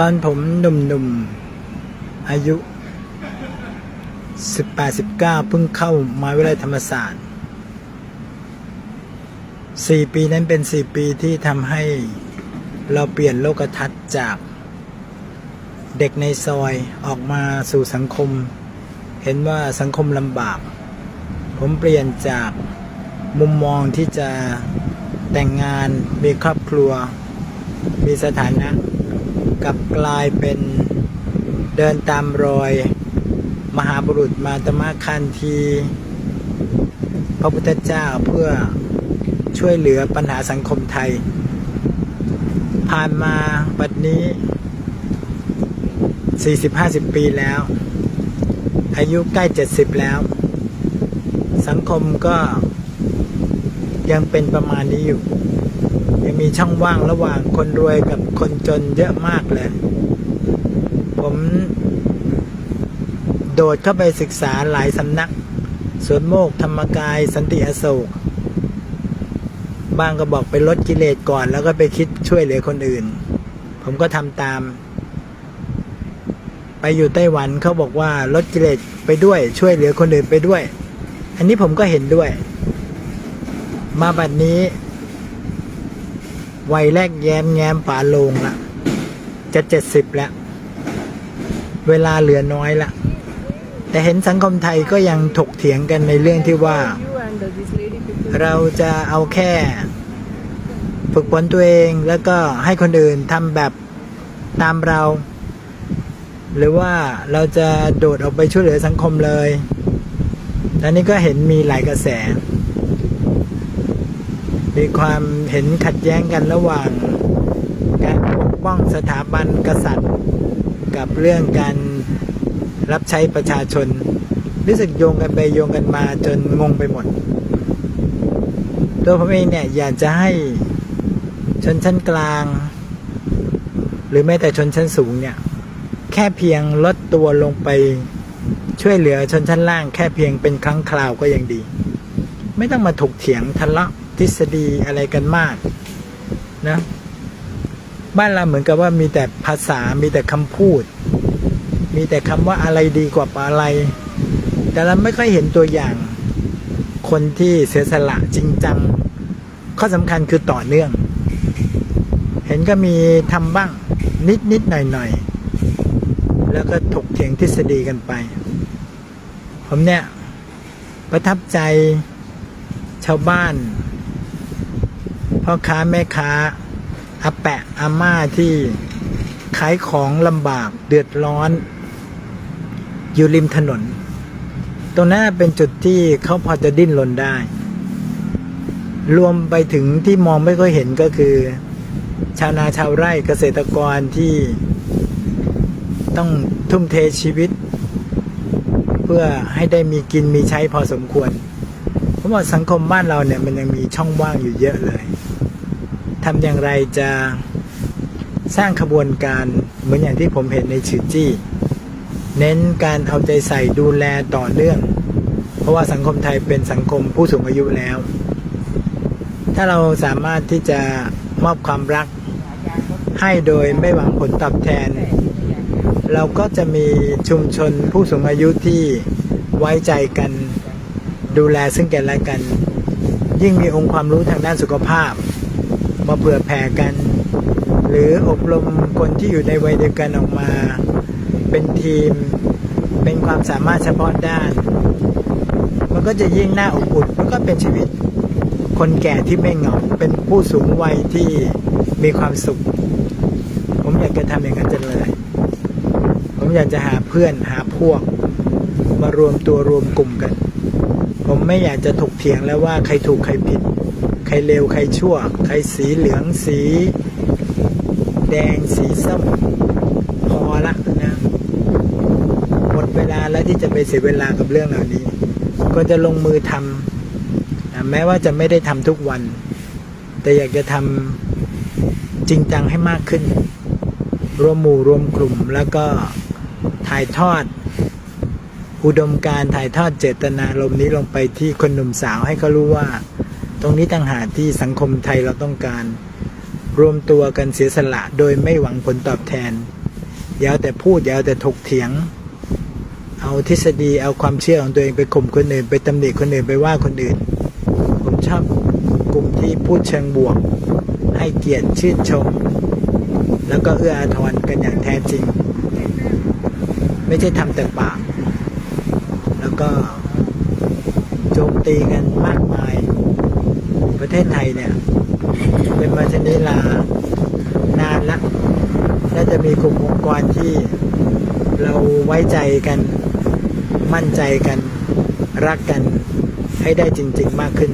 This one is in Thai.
ตอนผมหนุ่มๆ อายุ 18-19 เพิ่งเข้ามาวิทยาลัยธรรมศาสตร์ 4 ปีนั้นเป็น 4 ปีที่ทำให้เราเปลี่ยนโลกทัศน์จากเด็กในซอยออกมาสู่สังคม เห็นว่าสังคมลำบาก ผมเปลี่ยนจากมุมมองที่จะแต่งงานมีครอบครัว มีสถานะ กลับกลายเป็นเดินตามรอย มหาบุรุษมาตมะคันที พระพุทธเจ้าเพื่อช่วยเหลือปัญหาสังคมไทย ผ่านมาปัจนี้ 40-50 ปีแล้ว อายุใกล้ 70 แล้ว สังคมก็ยังเป็นประมาณนี้อยู่ ยังมีช่องว่างระหว่างคนรวยกับคนจนเยอะมากเลย ผมโดดเข้าไปศึกษาหลายสำนักสวนโมกธรรมกายสันติอโศกบางก็บอกไปลดกิเลสก่อน แล้วก็ไปคิดช่วยเหลือคนอื่น ผมก็ทำตาม ไปอยู่ไต้หวันเขาบอกว่าลดกิเลสไปด้วยช่วยเหลือคนอื่นไปด้วย อันนี้ผมก็เห็นด้วย มาบัดนี้ วัยแรกแย้มแง้มป่าลงละจะเจ็ดสิบแล้ว เวลาเหลือน้อยละแต่เห็นสังคมไทยก็ยังถกเถียงกันในเรื่องที่ว่า เราจะเอาแค่ ฝึกฝนตัวเองแล้วก็ให้คนอื่นทำแบบตามเรา หรือว่าเราจะโดดออกไปช่วยเหลือสังคมเลยตอนนี้ก็เห็นมีหลายกระแส มีความเห็นขัดแย้งกันระหว่าง การปกป้องสถาบันกษัตริย์ กับเรื่องการรับใช้ประชาชน รู้สึกโยงกันไปโยงกันมาจนงงไปหมด ตัวผมเองเนี่ยอยากจะให้ชนชั้นกลาง หรือแม้แต่ชนชั้นสูงเนี่ยแค่เพียงลดตัวลงไปช่วยเหลือชนชั้นล่าง แค่เพียงเป็นครั้งคราวก็ยังดี ไม่ต้องมาถกเถียงทะเลาะ ทฤษฎีอะไรกันมากนะบ้านเราเหมือนกับว่ามีแต่ภาษา มีแต่คำพูด มีแต่คำว่าอะไรดีกว่าอะไร แต่เราไม่ค่อยเห็นตัวอย่าง คนที่เสียสละจริงจัง ข้อสำคัญคือต่อเนื่อง เห็นก็มีทำบ้างนิดนิดหน่อยหน่อยแล้วก็ถกเถียงทฤษฎีกันไป ผมเนี่ย ประทับใจชาวบ้าน พ่อค้าแม่ค้าอาแปะอาม่าที่ขายของลำบากเดือดร้อน อยู่ริมถนน ตรงนั้นเป็นจุดที่เขาพอจะดิ้นรนได้ รวมไปถึงที่มองไม่ค่อยเห็นก็คือ ชาวนาชาวไร่เกษตรกรที่ต้องทุ่มเทชีวิต เพื่อให้ได้มีกินมีใช้พอสมควรผมว่าสังคมบ้านเราเนี่ยมันยังมีช่องว่างอยู่เยอะเลย ทำอย่างไรจะสร้างขบวนการเหมือนอย่างที่ผมเห็นในชื่อจี้ เน้นการเอาใจใส่ดูแลต่อเนื่อง เพราะว่าสังคมไทยเป็นสังคมผู้สูงอายุแล้ว ถ้าเราสามารถที่จะมอบความรักให้โดยไม่หวังผลตอบแทน เราก็จะมีชุมชนผู้สูงอายุที่ไว้ใจกันดูแลซึ่งกันและกัน ยิ่งมีองค์ความรู้ทางด้านสุขภาพ มาเผื่อแผ่กัน หรืออบรมคนที่อยู่ในวัยเดียวกันออกมา เป็นทีม เป็นความสามารถเฉพาะด้าน มันก็จะยิ่งน่าอบอุ่นมันก็เป็นชีวิต คนแก่ที่ไม่เหงาเป็นผู้สูงวัยที่มีความสุข ผมอยากจะทำอย่างนั้นจังเลย ผมอยากจะหาเพื่อนหาพวก มารวมตัวรวมกลุ่มกัน ผมไม่อยากจะถกเถียงแล้วว่าใครถูกใครผิด รเลวใครชั่ว ใครสีเหลืองสี แดงสีส้มพอละนะหมดเวลาแล้วที่จะไปเสียเวลากับเรื่องเหล่านี้ ก็จะลงมือทำอะแม้ว่าจะไม่ได้ทำทุกวัน แต่อยากจะทำจริงจังให้มากขึ้น รวมหมู่รวมกลุ่มแล้วก็ถ่ายทอดอุดมการถ่ายทอดเจตนารมณ์นี้ลงไปที่คนหนุ่มสาวให้เขารู้ว่า ตรงนี้ต่างหากที่สังคมไทยเราต้องการ รวมตัวกันเสียสละโดยไม่หวังผลตอบแทนอย่าแต่พูดอย่าเอาแต่ถกเถียง เอาทฤษฎีเอาความเชื่อของตัวเองไปข่มคนอื่น ไปตำหนิคนอื่นไปว่าคนอื่น ผมชอบกลุ่มที่พูดเชิงบวก ให้เกียรติชื่นชม แล้วก็เอื้ออาทรกันอย่างแท้จริง ไม่ใช่ทำแต่ปาก แล้วก็โจมตีกันมากมาย ประเทศไทยเนี่ย เป็นมาชนิลานานละน่าจะมีกลุ่มองค์กรที่เราไว้ใจกันมั่นใจกัน รักกันให้ได้จริง ๆ มากขึ้น